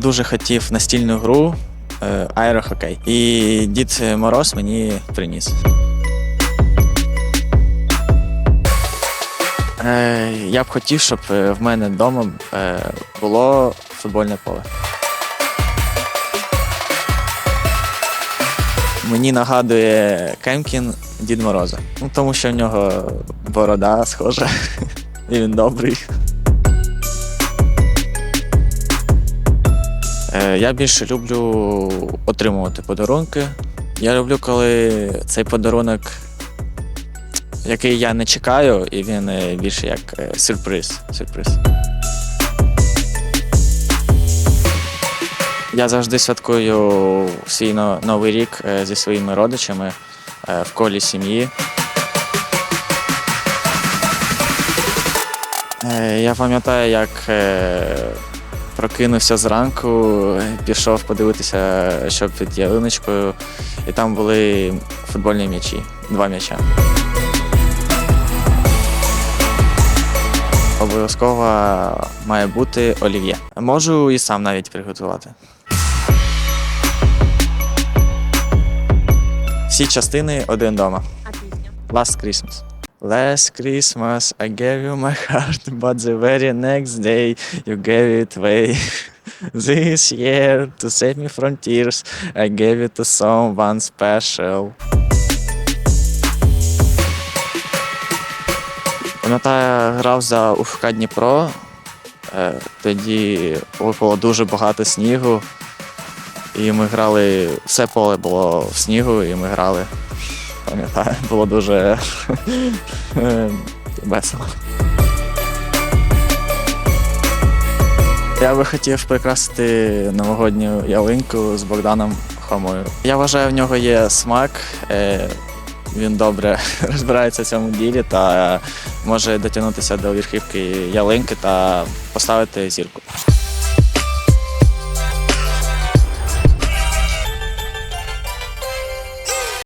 дуже хотів настільну гру е, аерохокей. І дід Мороз мені приніс. Е, Я б хотів, щоб е, в мене вдома було футбольне поле. Мені нагадує Кемкін Дід Мороза. Ну, тому що в нього борода схожа, і він добрий. Я більше люблю отримувати подарунки. Я люблю, коли цей подарунок, який я не чекаю, і він е, більше як е, сюрприз. сюрприз. Я завжди святкую свій новий рік е, зі своїми родичами е, в колі сім'ї. Е, Я пам'ятаю, як е, прокинувся зранку, пішов подивитися, що під ялиночкою, і там були футбольні м'ячі, два м'яча. Обов'язково має бути олів'є. Можу і сам навіть приготувати. Всі частини один дома. Last Christmas. Last Christmas I gave you my heart, but the very next day you gave it away. This year, to save me from tears, I gave it to someone special. Пам'ятаю, грав за УФК Дніпро. Е, Тоді випало дуже багато снігу. І ми грали, все поле було в снігу, і ми грали. Пам'ятаю, було дуже е, весело. Я би хотів прикрасити новогодню ялинку з Богданом Хомою. Я вважаю, в нього є смак. е, Він добре розбирається в цьому ділі та може дотягнутися до верхівки ялинки та поставити зірку.